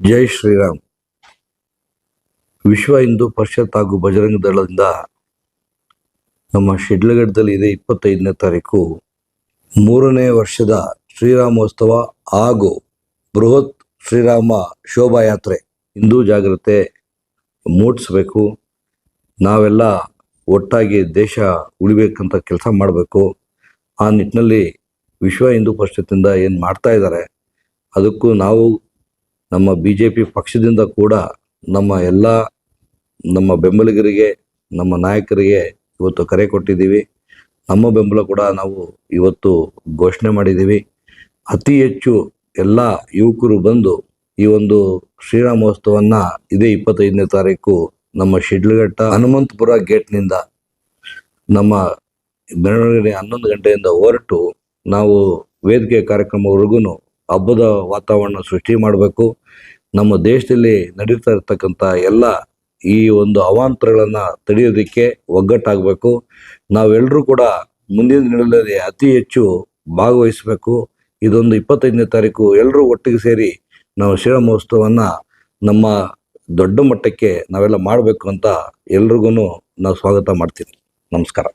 ಜೈ ಶ್ರೀರಾಮ್. ವಿಶ್ವ ಹಿಂದೂ ಪರಿಷತ್ ಹಾಗೂ ಬಜರಂಗ ದಳದಿಂದ ನಮ್ಮ ಶಿಡ್ಲಘಟ್ಟದಲ್ಲಿ ಇದೆ ಇಪ್ಪತ್ತೈದನೇ ತಾರೀಕು. ಮೂರನೇ ವರ್ಷದ ಶ್ರೀರಾಮೋತ್ಸವ ಹಾಗೂ ಬೃಹತ್ ಶ್ರೀರಾಮ ಶೋಭಾಯಾತ್ರೆ ಹಿಂದೂ ಜಾಗ್ರತೆ ಮೂಡಿಸ್ಬೇಕು. ನಾವೆಲ್ಲ ಒಟ್ಟಾಗಿ ದೇಶ ಉಳಿಬೇಕಂತ ಕೆಲಸ ಮಾಡಬೇಕು. ಆ ನಿಟ್ಟಿನಲ್ಲಿ ವಿಶ್ವ ಹಿಂದೂ ಪರಿಷತ್ತಿಂದ ಏನು ಮಾಡ್ತಾ ಇದ್ದಾರೆ, ಅದಕ್ಕೂ ನಾವು ನಮ್ಮ ಬಿ ಜೆ ಪಿ ಪಕ್ಷದಿಂದ ಕೂಡ ನಮ್ಮ ಎಲ್ಲ ನಮ್ಮ ಬೆಂಬಲಿಗರಿಗೆ, ನಮ್ಮ ನಾಯಕರಿಗೆ ಇವತ್ತು ಕರೆ ಕೊಟ್ಟಿದ್ದೀವಿ. ನಮ್ಮ ಬೆಂಬಲ ಕೂಡ ನಾವು ಇವತ್ತು ಘೋಷಣೆ ಮಾಡಿದ್ದೀವಿ. ಅತಿ ಹೆಚ್ಚು ಎಲ್ಲ ಯುವಕರು ಬಂದು ಈ ಒಂದು ಶ್ರೀರಾಮೋತ್ಸವನ್ನ ಇದೇ ಇಪ್ಪತ್ತೈದನೇ ತಾರೀಕು ನಮ್ಮ ಶಿಡ್ಲಘಟ್ಟ ಹನುಮಂತಪುರ ಗೇಟ್ನಿಂದ ನಮ್ಮ ಮೆರವಣಿಗೆ ಹನ್ನೊಂದು ಗಂಟೆಯಿಂದ ಹೊರಟು ನಾವು ವೇದಿಕೆ ಕಾರ್ಯಕ್ರಮವರೆಗೂ ಹಬ್ಬದ ವಾತಾವರಣ ಸೃಷ್ಟಿ ಮಾಡಬೇಕು. ನಮ್ಮ ದೇಶದಲ್ಲಿ ನಡೀತಾ ಇರ್ತಕ್ಕಂಥ ಎಲ್ಲ ಈ ಒಂದು ಅವಾಂತರಗಳನ್ನು ತಡೆಯೋದಕ್ಕೆ ಒಗ್ಗಟ್ಟಾಗಬೇಕು. ನಾವೆಲ್ಲರೂ ಕೂಡ ಮುಂದಿನ ದಿನಗಳಲ್ಲಿ ಅತಿ ಹೆಚ್ಚು ಭಾಗವಹಿಸಬೇಕು. ಇದೊಂದು ಇಪ್ಪತ್ತೈದನೇ ತಾರೀಕು ಎಲ್ಲರೂ ಒಟ್ಟಿಗೆ ಸೇರಿ ನಾವು ಶ್ರೀರಾಮೋತ್ಸವವನ್ನು ನಮ್ಮ ದೊಡ್ಡ ಮಟ್ಟಕ್ಕೆ ನಾವೆಲ್ಲ ಮಾಡಬೇಕು ಅಂತ ಎಲ್ರಿಗೂ ನಾವು ಸ್ವಾಗತ ಮಾಡ್ತೀನಿ. ನಮಸ್ಕಾರ.